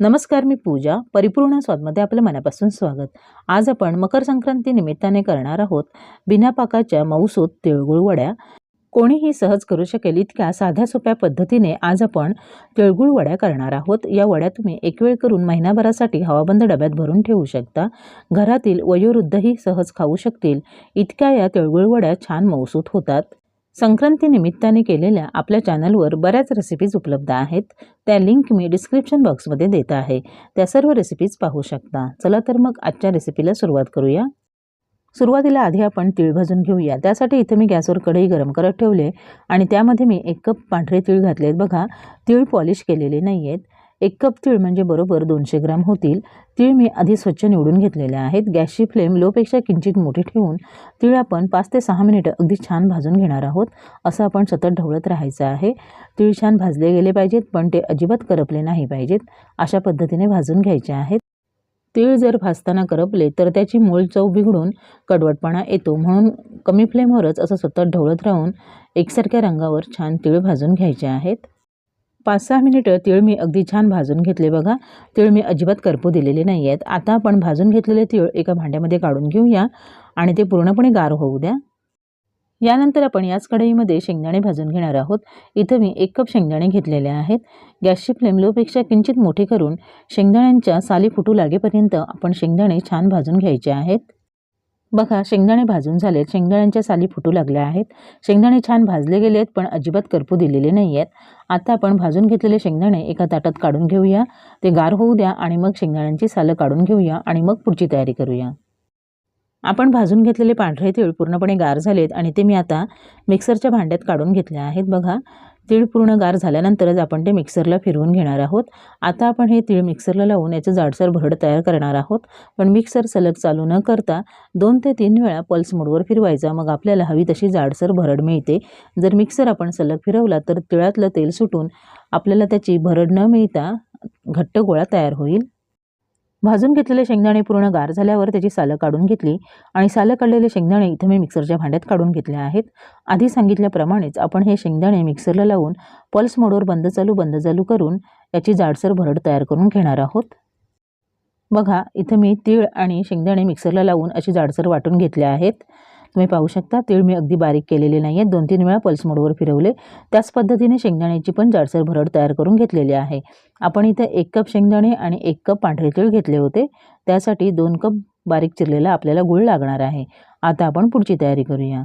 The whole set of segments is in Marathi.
नमस्कार मी पूजा परिपूर्ण स्वादमध्ये आपलं मनापासून स्वागत. आज आपण मकर संक्रांती निमित्ताने करणार आहोत बिना पाकाच्या मऊसूत तिळगुळ वड्या. कोणीही सहज करू शकेल इतक्या साध्या सोप्या पद्धतीने आज आपण तिळगुळ वड्या करणार आहोत. या वड्या तुम्ही एक वेळ करून महिनाभरासाठी हवाबंद डब्यात भरून ठेवू शकता. घरातील वयोवृद्धही सहज खाऊ शकतील. इतक्या या तिळगुळ वड्या छान मऊसूत होतात. संक्रांती निमित्ताने केलेल्या आपल्या चॅनलवर बऱ्याच रेसिपीज उपलब्ध आहेत. त्या लिंक मी डिस्क्रिप्शन बॉक्समध्ये देत आहे. त्या सर्व रेसिपीज पाहू शकता. चला तर मग आजच्या रेसिपीला सुरुवात करूया. सुरुवातीला आधी आपण तीळ भाजून घेऊया. त्यासाठी इथे मी गॅसवर कढई गरम करत ठेवले आणि त्यामध्ये मी एक कप पांढरे तीळ घातले आहेत बघा. तीळ पॉलिश केलेले नाही आहेत एक कप तीळ म्हणजे बरोबर दोनशे ग्राम होतील. तीळ मी आधी स्वच्छ निवडून घेतलेले आहेत. गॅसची फ्लेम लोपेक्षा किंचित मोठी ठेवून तीळ आपण पाच ते सहा मिनिटं अगदी छान भाजून घेणार आहोत. असं आपण सतत ढवळत राहायचं आहे. तीळ छान भाजले गेले पाहिजेत पण ते अजिबात करपले नाही पाहिजेत. अशा पद्धतीने भाजून घ्यायचे आहेत. तीळ जर भाजताना करपले तर त्याची मूळ चव बिघडून कडवटपणा येतो. म्हणून कमी फ्लेमवरच असं सतत ढवळत राहून एकसारख्या रंगावर छान तीळ भाजून घ्यायचे आहेत. पाच सहा मिनिटं तीळ मी अगदी छान भाजून घेतले बघा. तीळ मी अजिबात करपू दिलेले नाही आहेत आता आपण भाजून घेतलेले तीळ एका भांड्यामध्ये काढून घेऊया आणि ते पूर्णपणे गार होऊ द्या. यानंतर आपण याच कढईमध्ये शेंगदाणे भाजून घेणार आहोत. इथं मी एक कप शेंगदाणे घेतलेले आहेत. गॅसची फ्लेम लोपेक्षा किंचित मोठे करून शेंगदाण्यांच्या साली फुटू लागेपर्यंत आपण शेंगदाणे छान भाजून घ्यायचे आहेत. बघा शेंगदाणे भाजून झालेत. शेंगदाण्यांच्या साली फुटू लागल्या आहेत. शेंगदाणे छान भाजले गेले आहेत पण अजिबात करपू दिलेले नाही आहेत. आता आपण भाजून घेतलेले शेंगदाणे एका ताटात काढून घेऊया. ते गार होऊ द्या आणि मग शेंगदाण्यांची सालं काढून घेऊया आणि मग पुढची तयारी करूया. आपण भाजून घेतलेले पांढरे तीळ पूर्णपणे गार झालेत आणि ते मी आता मिक्सरच्या भांड्यात काढून घेतले आहेत. बघा तीळ पूर्ण गार झाल्यानंतरच आपण ते मिक्सरला फिरवून घेणार आहोत. आता आपण हे तीळ मिक्सरला लावून याचं जाडसर भरड तयार करणार आहोत. पण मिक्सर सलग चालू न करता दोन ते तीन वेळा पल्स मोडवर फिरवायचा. मग आपल्याला हवी तशी जाडसर भरड मिळते. जर मिक्सर आपण सलग फिरवला तर तिळातलं तेल सुटून आपल्याला त्याची भरड न मिळता घट्ट गोळा तयार होईल. भाजून घेतलेले शेंगदाणे पूर्ण गार झाल्यावर त्याची सालं काढून घेतली आणि सालं काढलेले शेंगदाणे इथं मी मिक्सरच्या भांड्यात काढून घेतले आहेत. आधी सांगितल्याप्रमाणेच आपण हे शेंगदाणे मिक्सरला लावून पल्स मोडवर बंद चालू बंद चालू करून याची जाडसर भरड तयार करून घेणार आहोत. बघा इथं मी तीळ आणि शेंगदाणे मिक्सरला लावून अशी जाडसर वाटून घेतले आहेत. तुम्ही पाहू शकता तीळ मी अगदी बारीक केलेले नाही आहेत दोन तीन वेळा पल्स मोडवर फिरवले. त्याच पद्धतीने शेंगदाण्याची पण जाडसर भरड तयार करून घेतलेली आहे. आपण इथे एक कप शेंगदाणे आणि एक कप पांढरे तीळ घेतले होते. त्यासाठी दोन कप बारीक चिरलेला आपल्याला गुळ लागणार आहे. आता आपण पुढची तयारी करूया.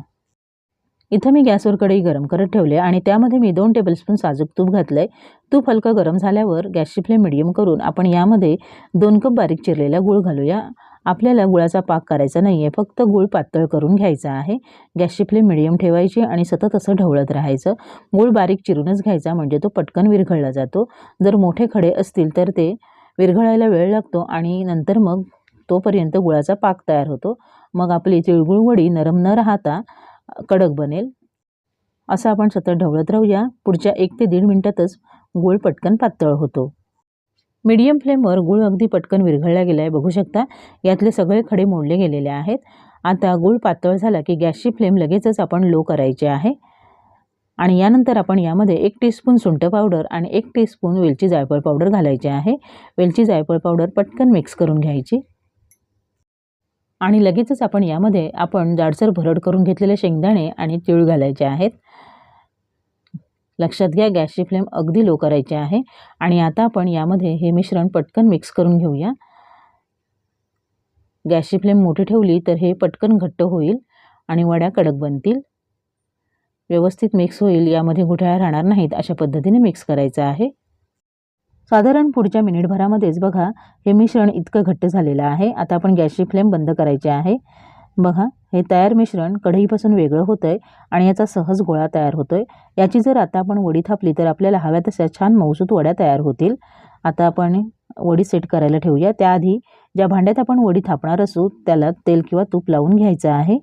इथं मी गॅसवर कढई गरम करत ठेवले आणि त्यामध्ये मी दोन टेबलस्पून साजूक तूप घातलं आहे तूप हलकं गरम झाल्यावर गॅसची फ्लेम मिडियम करून आपण यामध्ये दोन कप बारीक चिरलेला गुळ घालूया. आपल्याला गुळाचा पाक करायचा नाही आहे फक्त गुळ पातळ करून घ्यायचा आहे. गॅसची फ्लेम मिडियम ठेवायची आणि सतत असं ढवळत राहायचं. गुळ बारीक चिरूनच घ्यायचा म्हणजे तो पटकन विरघळला जातो. जर मोठे खडे असतील तर ते विरघळायला वेळ लागतो आणि नंतर मग तोपर्यंत गुळाचा पाक तयार होतो. मग आपली तिळगुळ वडी नरम न राहता कडक बनेल. असं आपण सतत ढवळत राहूया. पुढच्या एक ते दीड मिनटातच गुळ पटकन पातळ होतो. मीडियम फ्लेमवर गूळ अगदी पटकन विरघळला गेला आहे. बघू शकता यातले सगळे खडे मोडले गेलेले आहेत. आता गूळ पातळ झाला की गॅसची फ्लेम लगेचच आपण लो करायची आहे. आणि यानंतर आपण यामध्ये एक टीस्पून सुंठ पावडर आणि एक टीस्पून वेलची जायफळ पावडर घालायची आहे. वेलची जायफळ पावडर पटकन मिक्स करून घ्यायची. आणि लगेचच आपण यामध्ये आपण जाडसर भरड करून घेतलेले शेंगदाणे आणि तीळ घालायचे आहेत. लक्षात घ्या गॅसची फ्लेम अगदी लो करायची आहे. आणि आता आपण यामध्ये हे मिश्रण पटकन मिक्स करून घेऊया. गॅसची फ्लेम मोठी ठेवली तर हे पटकन घट्ट होईल आणि वड्या कडक बनतील. व्यवस्थित मिक्स होईल यामध्ये गुठळ्या राहणार नाहीत अशा पद्धतीने मिक्स करायचं आहे. साधारण पुढच्या मिनिटभरामध्येच बघा हे मिश्रण इतकं घट्ट झालेलं आहे. आता आपण गॅसची फ्लेम बंद करायची आहे. बघा हे तयार मिश्रण कढईपासून वेगळं होतं आहे आणि याचा सहज गोळा तयार होतो आहे याची जर आता आपण वडी थापली तर आपल्याला हव्या तशा छान मऊसूत वड्या तयार होतील. आता आपण वडी सेट करायला ठेवूया. त्याआधी ज्या भांड्यात आपण वडी थापणार असू त्याला तेल किंवा तूप लावून घ्यायचं आहे.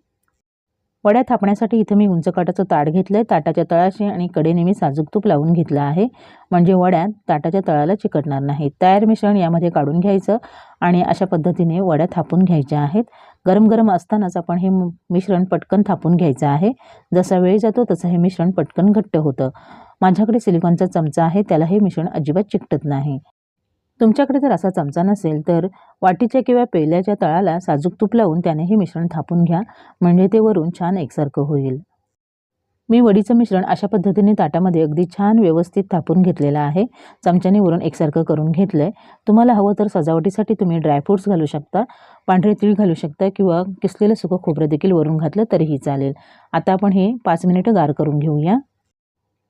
वड्या थापण्यासाठी इथं मी उंच काटाचं ताट घेतलं आहे ताटाच्या तळाशी आणि कडेने मी साजूक तूप लावून घेतलं आहे. म्हणजे वड्या ताटाच्या तळाला चिकटणार नाही तयार मिश्रण यामध्ये काढून घ्यायचं आणि अशा पद्धतीने वड्या थापून घ्यायच्या आहेत. गरम गरम असतानाच आपण हे मिश्रण पटकन थापून घ्यायचं आहे. जसा वेळ जातो तसं हे मिश्रण पटकन घट्ट होतं. माझ्याकडे सिलिकॉनचा चमचा आहे. त्याला हे मिश्रण अजिबात चिकटत नाही. तुमच्याकडे जर असा चमचा नसेल तर वाटीच्या किंवा पेल्याच्या तळाला साजूक तूप लावून त्याने हे मिश्रण थापून घ्या म्हणजे ते वरून छान एकसारखं होईल. मी वडीचं मिश्रण अशा पद्धतीने ताटामध्ये अगदी छान व्यवस्थित थापून घेतलेलं आहे. चमच्याने वरून एकसारखं करून घेतलं आहे तुम्हाला हवं तर सजावटीसाठी तुम्ही ड्रायफ्रूट्स घालू शकता पांढरे तीळ घालू शकता किंवा किसलेलं सुकं खोबरं देखील वरून घातलं तरीही चालेल. आता आपण हे पाच मिनिटं गार करून घेऊया.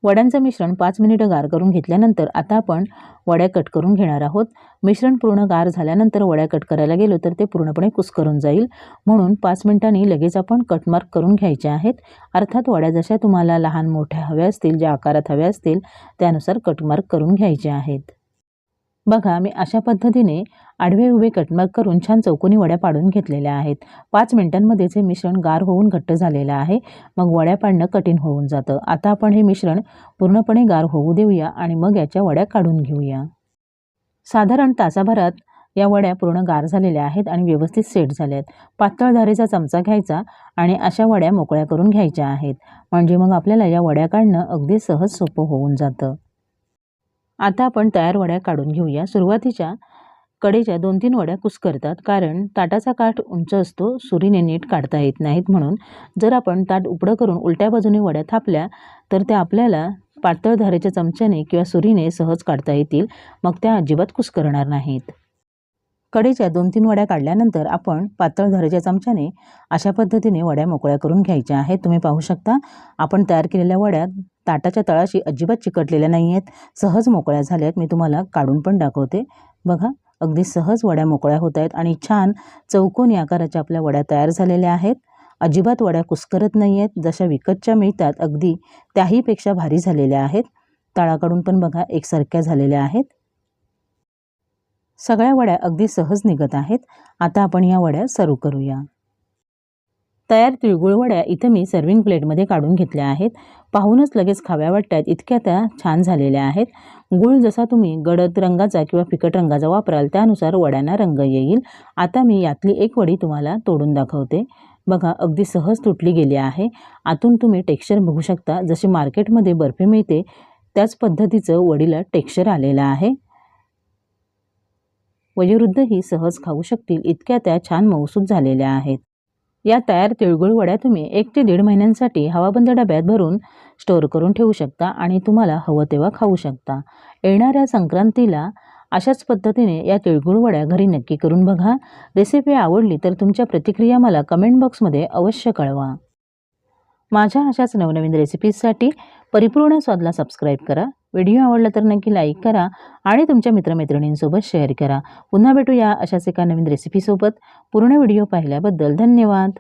वड्यांचं मिश्रण पाच मिनिटं गार करून घेतल्यानंतर आता आपण वड्या कट करून घेणार आहोत. मिश्रण पूर्ण गार झाल्यानंतर वड्या कट करायला गेलो तर ते पूर्णपणे कुस्करून जाईल. म्हणून पाच मिनिटांनी लगेच आपण कटमार्क करून घ्यायच्या आहेत. अर्थात वड्या जशा तुम्हाला लहान मोठ्या हव्या असतील ज्या आकारात हव्या असतील त्यानुसार कटमार्क करून घ्यायच्या आहेत. बघा मी अशा पद्धतीने आडवे उभे कटमार्क करून छान चौकोनी वड्या पाडून घेतलेल्या आहेत. पाच मिनिटांमध्येच हे मिश्रण गार होऊन घट्ट झालेलं आहे. मग वड्या पाडणं कठीण होऊन जातं. आता आपण हे मिश्रण पूर्णपणे गार होऊ देऊया आणि मग याच्या वड्या काढून घेऊया. साधारण तासाभरात या वड्या पूर्ण गार झालेल्या आहेत आणि व्यवस्थित सेट झाल्या आहेत पातळ धारेचा चमचा घ्यायचा आणि अशा वड्या मोकळ्या करून घ्यायच्या आहेत. म्हणजे मग आपल्याला या वड्या काढणं अगदी सहज सोपं होऊन जातं. आता आपण तयार वड्या काढून घेऊया. सुरुवातीच्या कडेच्या दोन तीन वड्या कुस्करतात कारण ताटाचा काठ उंच असतो सुरीने नीट काढता येत नाहीत म्हणून. जर आपण ताट उपडं करून उलट्या बाजूने वड्या थापल्या तर त्या आपल्याला पातळ धारेच्या चमच्याने किंवा सुरीने सहज काढता येतील. मग त्या अजिबात कुस्करणार नाहीत. कडेच्या दोन तीन वड्या काढल्यानंतर आपण पातळ धारेच्या चमच्याने अशा पद्धतीने वड्या मोकळ्या करून घ्यायच्या आहेत. तुम्ही पाहू शकता आपण तयार केलेल्या वड्या ताटाच्या तळाशी अजिबात चिकटलेल्या नाही आहेत सहज मोकळ्या झाल्या आहेत मी तुम्हाला काढून पण दाखवते. बघा अगदी सहज वड्या मोकळ्या होत आहेत आणि छान चौकोनी आकाराच्या आपल्या वड्या तयार झालेल्या आहेत. अजिबात वड्या कुस्करत नाही आहेत जशा विकतच्या मिळतात अगदी त्याहीपेक्षा भारी झालेल्या आहेत. तळाकडून पण बघा एकसारख्या झालेल्या आहेत. सगळ्या वड्या अगदी सहज निघत आहेत. आता आपण या वड्या सर्व करूया. तयार तिळगुळ वड्या इथं मी सर्विंग प्लेटमध्ये काढून घेतल्या आहेत. पाहूनच लगेच खाव्या वाटतात. इतक्या त्या छान झालेल्या आहेत. गुळ जसा तुम्ही गडद रंगाचा किंवा फिकट रंगाचा वापराल त्यानुसार वड्यांना रंग येईल. आता मी यातली एक वडी तुम्हाला तोडून दाखवते. बघा अगदी सहज तुटली गेली आहे. आतून तुम्ही टेक्स्चर बघू शकता. जशी मार्केटमध्ये बर्फी मिळते त्याच पद्धतीचं वडीला टेक्स्चर आलेलं आहे. वयोवृद्धही सहज खाऊ शकतील इतक्या त्या छान मौसूद झालेल्या आहेत. या तयार तिळगुळ वड्या तुम्ही एक ते दीड महिन्यांसाठी हवाबंद डब्यात भरून स्टोअर करून ठेवू शकता आणि तुम्हाला हवं तेव्हा खाऊ शकता. येणाऱ्या संक्रांतीला अशाच पद्धतीने या तिळगुळ वड्या घरी नक्की करून बघा. रेसिपी आवडली तर तुमच्या प्रतिक्रिया मला कमेंट बॉक्समध्ये अवश्य कळवा. माझ्या अशाच नवनवीन रेसिपीजसाठी परिपूर्ण स्वादला सबस्क्राईब करा. व्हिडिओ आवडला तर नक्की लाईक करा आणि तुमच्या मित्रमैत्रिणींसोबत शेअर करा. पुन्हा भेटूया अशाच एका नवीन रेसिपीसोबत पूर्ण व्हिडिओ पाहिल्याबद्दल धन्यवाद.